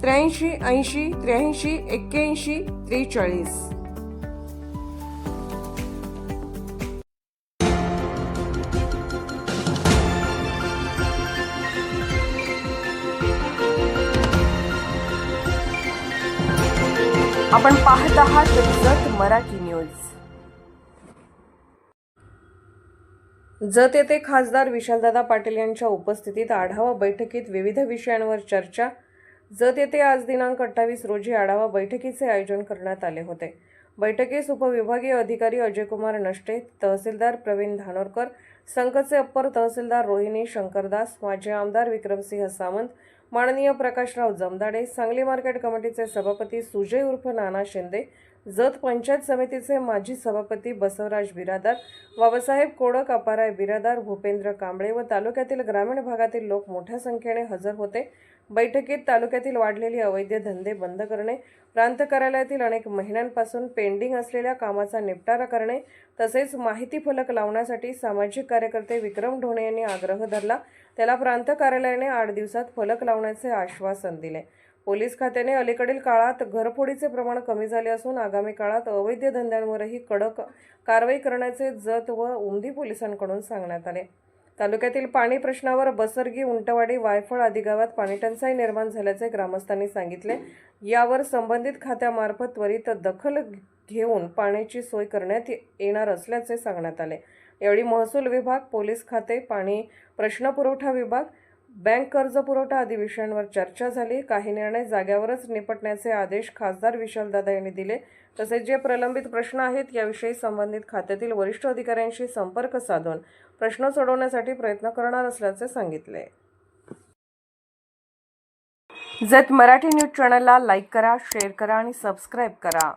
त्र्याऐंशी ऐंशी त्र्याऐंशी एक्क्याऐंशी त्रेचाळीस. आपण पाहत आहात जत मराठी न्यूज. जत येथे खासदार विशालदादा पाटील यांच्या उपस्थितीत आढावा बैठकीत विविध विषयांवर चर्चा जत येथे आज दिनांक अठ्ठावीस रोजी आढावा बैठकीचे आयोजन करण्यात आले होते. बैठकीस उपविभागीय अधिकारी अजयकुमार नष्टे तहसीलदार प्रवीण धानोरकर संघचे अप्पर तहसीलदार रोहिणी शंकरदास माजी आमदार विक्रमसिंह सावंत माननीय प्रकाशराव जमदाडे सांगली मार्केट कमिटीचे सभापती सुजय उर्फ नाना शिंदे जत पंचायत समितीचे माजी सभापती बसवराज बिरादार बाबासाहेब कोडक अपाराय बिरादार भूपेंद्र कांबळे व तालुक्यातील ग्रामीण भागातील लोक मोठ्या संख्येने हजर होते. बैठकीत तालुक्यातील वाढलेली अवैध धंदे बंद करणे प्रांत कार्यालयातील अनेक महिन्यांपासून पेंडिंग असलेल्या कामाचा निपटारा करणे तसेच माहिती फलक लावण्यासाठी सामाजिक कार्यकर्ते विक्रम ढोणे यांनी आग्रह धरला. त्याला प्रांत कार्यालयाने आठ दिवसात फलक लावण्याचे आश्वासन दिले. पोलीस खात्याने अलीकडील काळात घरफोडीचे प्रमाण कमी झाले असून आगामी काळात अवैध धंद्यांवरही कडक कारवाई करण्याचे जत व उमदी पोलिसांकडून सांगण्यात आले. तालुक्यातील पाणी प्रश्नावर बसरगी उंटवाडी वायफळ आदी गावात पाणीटंचाई निर्माण झाल्याचे ग्रामस्थांनी सांगितले. यावर संबंधित खात्यामार्फत त्वरित दखल घेऊन पाण्याची सोय करण्यात येणार असल्याचे सांगण्यात आले. यावेळी महसूल विभाग पोलीस खाते पाणी प्रश्न पुरवठा विभाग बँक कर्ज पुरवठा आदी विषयांवर चर्चा झाली. काही निर्णय जाग्यावरच निपटण्याचे आदेश खासदार विशालदादा यांनी दिले. तसेच जे प्रलंबित प्रश्न आहेत याविषयी संबंधित खात्यातील वरिष्ठ अधिकाऱ्यांशी संपर्क साधून प्रश्न सोडवण्यासाठी प्रयत्न करणार असल्याचे सांगितले. जत मराठी न्यूज चॅनलला लाईक करा शेअर करा आणि सबस्क्राईब करा.